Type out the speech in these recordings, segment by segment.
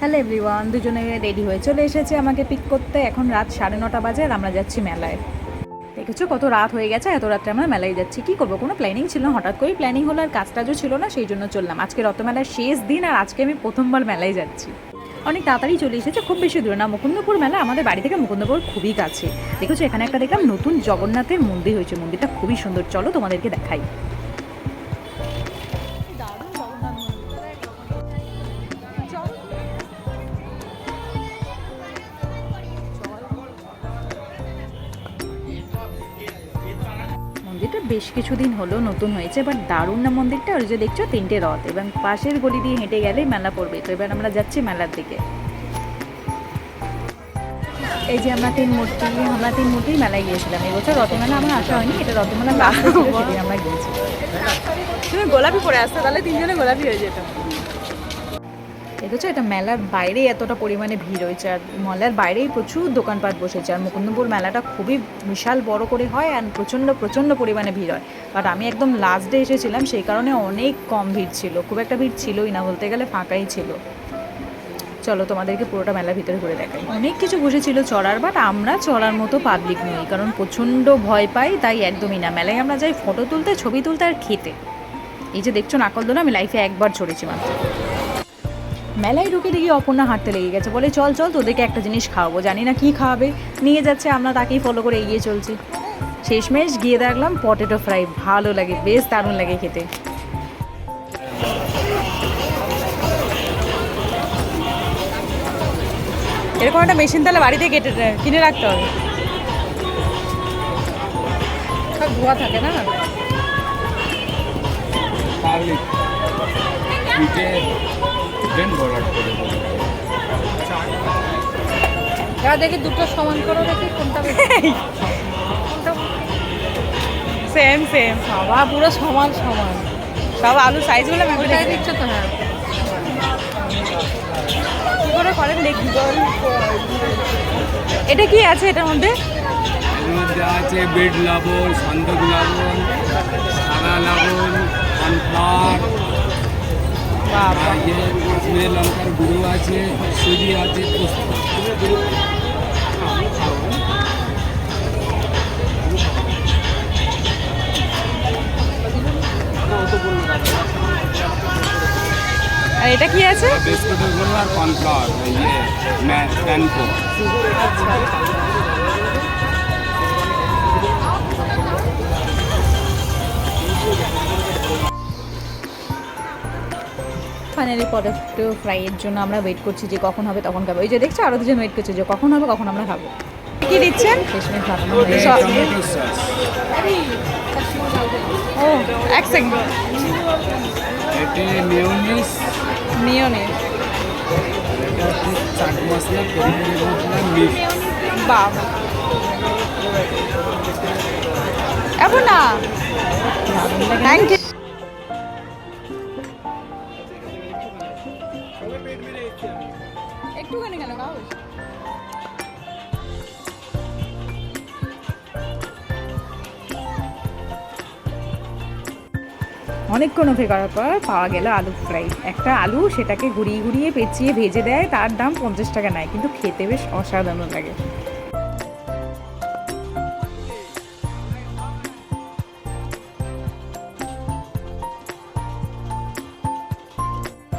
Hello everyone, দুজনে ready হয়ে চলে এসেছে আমাকে পিক করতে। এখন রাত সাড়ে নটা বাজে আর আমরা যাচ্ছি মেলায়। দেখেছ কত রাত হয়ে গেছে? এত রাত্রে আমরা মেলায় যাচ্ছি। কি করব? কোনো প্ল্যানিং ছিল না। হঠাৎ করেই প্ল্যানিং হলো আর কাজ টাজও ছিল না, সেই জন্য চললাম। আজকে রথমেলার শেষ দিন আর আজকে আমি প্রথমবার মেলায় যাচ্ছি। অনেক তাড়াতাড়ি চলে এসেছে, খুব বেশি দূরে না। মুকুন্দপুর মেলা আমাদের বাড়ি থেকে মুকুন্দপুর খুবই কাছে। দেখেছ, এখানে একটা দেখলাম নতুন জগন্নাথের মন্দির হয়েছে। মন্দিরটা খুবই সুন্দর। চলো তোমাদেরকে দেখাই। মন্দিরটা বেশ কিছুদিন হলো নতুন হয়েছে বাট দারুণ না মন্দিরটা? ওই যে দেখছ তিনটে রথ এবং পাশের গলি দিয়ে হেঁটে গেলেই মেলা পড়বে। তো এবার আমরা যাচ্ছি মেলার দিকে। এই যে আমরা তিন মূর্তি আমরা তিন মূর্তি মেলায় গিয়েছিলাম। এবছর রথমেলা আমার আসা হয়নি এটা রথমেলা আমরা গিয়েছি। তুমি গোলাপি পরে আসতে তাহলে তিনজনে গোলাপি হয়ে যেত। দেখেছ? এটা মেলার বাইরে এতটা পরিমাণে ভিড় হয়েছে। আর মেলার বাইরেই প্রচুর দোকানপাট বসেছে। আর মুকুন্দপুর মেলাটা খুবই বিশাল বড় করে হয় আর প্রচণ্ড প্রচণ্ড পরিমাণে ভিড় হয়। বাট আমি একদম লাস্ট ডে এসেছিলাম, সেই কারণে অনেক কম ভিড় ছিল। খুব একটা ভিড় ছিলই না, বলতে গেলে ফাঁকাই ছিল। চলো তোমাদেরকে পুরোটা মেলার ভিতরে ঘুরে দেখাই। অনেক কিছু বসেছিল চড়ার বাট আমরা চড়ার মতো পাবলিক নই, কারণ প্রচণ্ড ভয় পাই, তাই একদমই না। মেলায় আমরা যাই ফটো তুলতে, ছবি তুলতে আর খেতে। এই যে দেখছ নাকলদোলা আমি লাইফে একবার চড়েছি মাত্র। মেলায় ঢুকে দেখি অপর্ণা হাঁটতে লেগে গেছে। বলে, চল চল, তোদেরকে একটা জিনিস খাওয়াবো। জানি না কি খাওয়াবে নিয়ে যাচ্ছে, আমরা তাকেই ফলো করে এগিয়ে চলছি। শেষমেশ গিয়ে দেখলাম পটেটো ফ্রাই ভালো লাগে, বেশ দারুণ লাগে খেতে। এরকম একটা মেশিন তাহলে বাড়িতে কেটে, কিনে রাখতে হবে। ধোয়া থাকে না? পিঠে দেন করে দেবো। দেখি দুটো সমান করো দেখি কোনটা সেম সেম বাবা পুরো সমান সমান। সব আলু সাইজগুলো মেপে দিচ্ছ তো হ্যাঁ। কি করে করেন দেখি। এটা কি আছে এটার মধ্যে? আছে বিট লবণ সন্দক লবণ সাদা লবণ কনফ্লাওয়ার বাবা ইয়ে কাশ্মীরি লঙ্কার গুঁড়ো আছে সুজি আছে পোস্ত আর এটা কি আছে? বিস্কুটের গুঁড়ো আর কর্নফ্লাওয়ার ইয়ে প্যানকো ফাইনালি পটেটো ফ্রাইয়ের জন্য আমরা ওয়েট করছি যে কখন হবে তখন খাব। এই যে দেখছ আরও দুজন ওয়েট করছে যে কখন হবে কখন আমরা খাব। কি দিচ্ছেন? শেষমেশ ভাবলাম হয়ে গেছে। ও এক সেকেন্ড এটি চাট মশলা মিক্স বাবা এখন না। থ্যাংক ইউ অনেকক্ষণ করার পর পাওয়া গেল আলু ফ্রাই। একটা আলু সেটাকে ঘুরিয়ে ঘুরিয়ে পেঁচিয়ে ভেজে দেয়, তার দাম পঞ্চাশ টাকা নেয় কিন্তু খেতে বেশ অসাধারণ লাগে।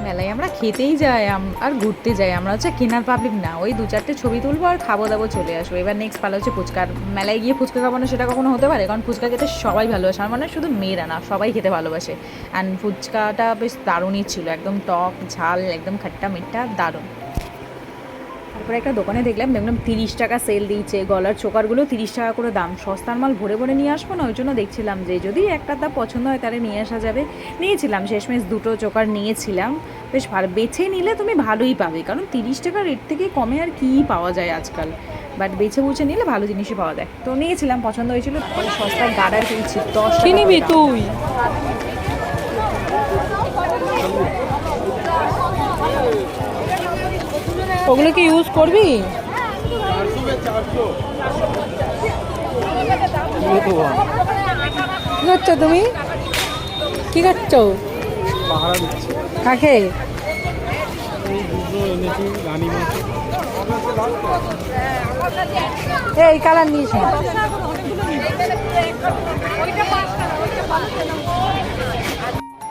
মেলায় আমরা খেতেই যাই আর ঘুরতে যাই। আমরা হচ্ছে কেনার পাবলিক না। ওই দু চারটে ছবি তুলবো আর খাব দাবো চলে আসব। এবার নেক্সট পালা হচ্ছে ফুচকার মেলায় গিয়ে ফুচকা খাব না সেটা কখনো হতে পারে? কারণ ফুচকা খেতে সবাই ভালোবাসে। আমার মানে শুধু মেয়েরা না, সবাই খেতে ভালোবাসে। অ্যান্ড ফুচকাটা বেশ দারুণই ছিল। একদম টক, ঝাল, একদম খাট্টা মিট্টা, দারুণ। তারপরে একটা দোকানে দেখলাম দেখলাম তিরিশ টাকা সেল দিয়েছে। গলার চোকারগুলো তিরিশ টাকা করে দাম। সস্তার মাল ভরে ভরে নিয়ে আসব না? ওই জন্য দেখছিলাম যে যদি একটা দাম পছন্দ হয় তাহলে নিয়ে আসা যাবে। নিয়েছিলাম শেষমেশ দুটো চোকার নিয়েছিলাম। বেশ ভালো বেছে নিলে তুমি ভালোই পাবে। কারণ তিরিশ টাকা রেট থেকে কমে আর কী পাওয়া যায় আজকাল। বাট বেছে বুঝে নিলে ভালো জিনিসই পাওয়া যায়। তো নিয়েছিলাম পছন্দ হয়েছিল। পরে সস্তায় গার্ডার কিনছি দশ নিবি। তুই? ওগুলো কি ইউজ করবি? কি করছ তুমি? কি করছ কাকে? এই কালার নিয়েছি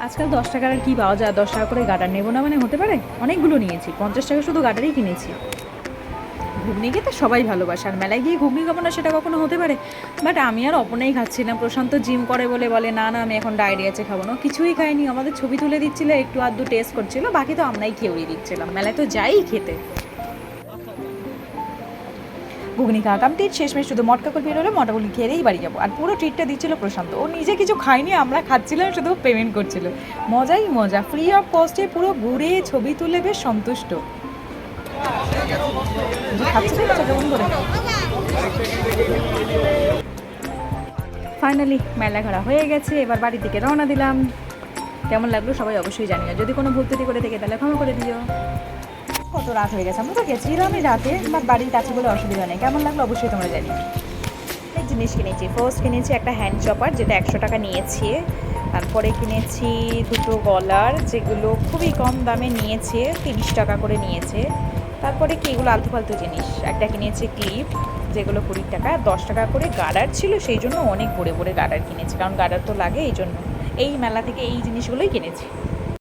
আজকাল দশ টাকার আর কি পাওয়া যায়? দশ টাকা করে গাডার নেব না মানে হতে পারে? অনেকগুলো নিয়েছি, পঞ্চাশ টাকা শুধু গাডারই কিনেছি। ঘুগনি খেতে সবাই ভালোবাসে, আর মেলায় গিয়ে ঘুগনি খাব না সেটা কখনো হতে পারে? বাট আমি আর অপনাই খাচ্ছি না। প্রশান্ত জিম করে বলে বলে, না না, আমি এখন ডায়েরি আছে, খাব না। কিছুই খাইনি। আমাদের ছবি তুলে দিচ্ছিল, একটু আধটু টেস্ট করছিল, বাকি তো আমরাই খেয়েই দিচ্ছিলাম। মেলায় তো যাই খেতে। ঘুগনি খাওয়া কমপ্লিট শেষমেশ শুধু মটকা কুলপি রইল মটকাগুলি খেয়েই বাড়ি যাব। আর পুরো ট্রিটটা দিচ্ছিল প্রশান্ত। ও নিজে কিছু খায়নি, আমরা খাচ্ছিলাম, শুধু পেমেন্ট করছিল। মজাই মজা। ফ্রি অফ কস্টে পুরো ঘুরে ছবি তুলে বেশ সন্তুষ্ট। ফাইনালি মেলা ঘোরা হয়ে গেছে। এবার বাড়ি থেকে রওনা দিলাম। কেমন লাগল সবাই অবশ্যই জানিও। যদি কোনো ভুল ত্রুটি করে থেকে তাহলে ক্ষমা করে দিও। কত রাত হয়ে গেছে? আমরা তো গেছিলামই রাতে বাট বাড়ির কাছে বলে অসুবিধা নেই। কেমন লাগল অবশ্যই তোমরা জানি জিনিস কিনেছি। ফার্স্ট কিনেছি একটা হ্যান্ড চপার যেটা একশো টাকা নিয়েছে। তারপরে কিনেছি দুটো গলার, যেগুলো খুবই কম দামে নিয়েছে, তিরিশ টাকা করে নিয়েছে। তারপরে কি, এগুলো আলতু ফালতু জিনিস। একটা কিনেছি ক্লিপ যেগুলো কুড়ি টাকা, দশ টাকা করে গার্ডার ছিল, সেই জন্য অনেক ভরে ভরে গার্ডার কিনেছি। কারণ গার্ডার তো লাগে, এই জন্য। এই মেলা থেকে এই জিনিসগুলোই কিনেছি।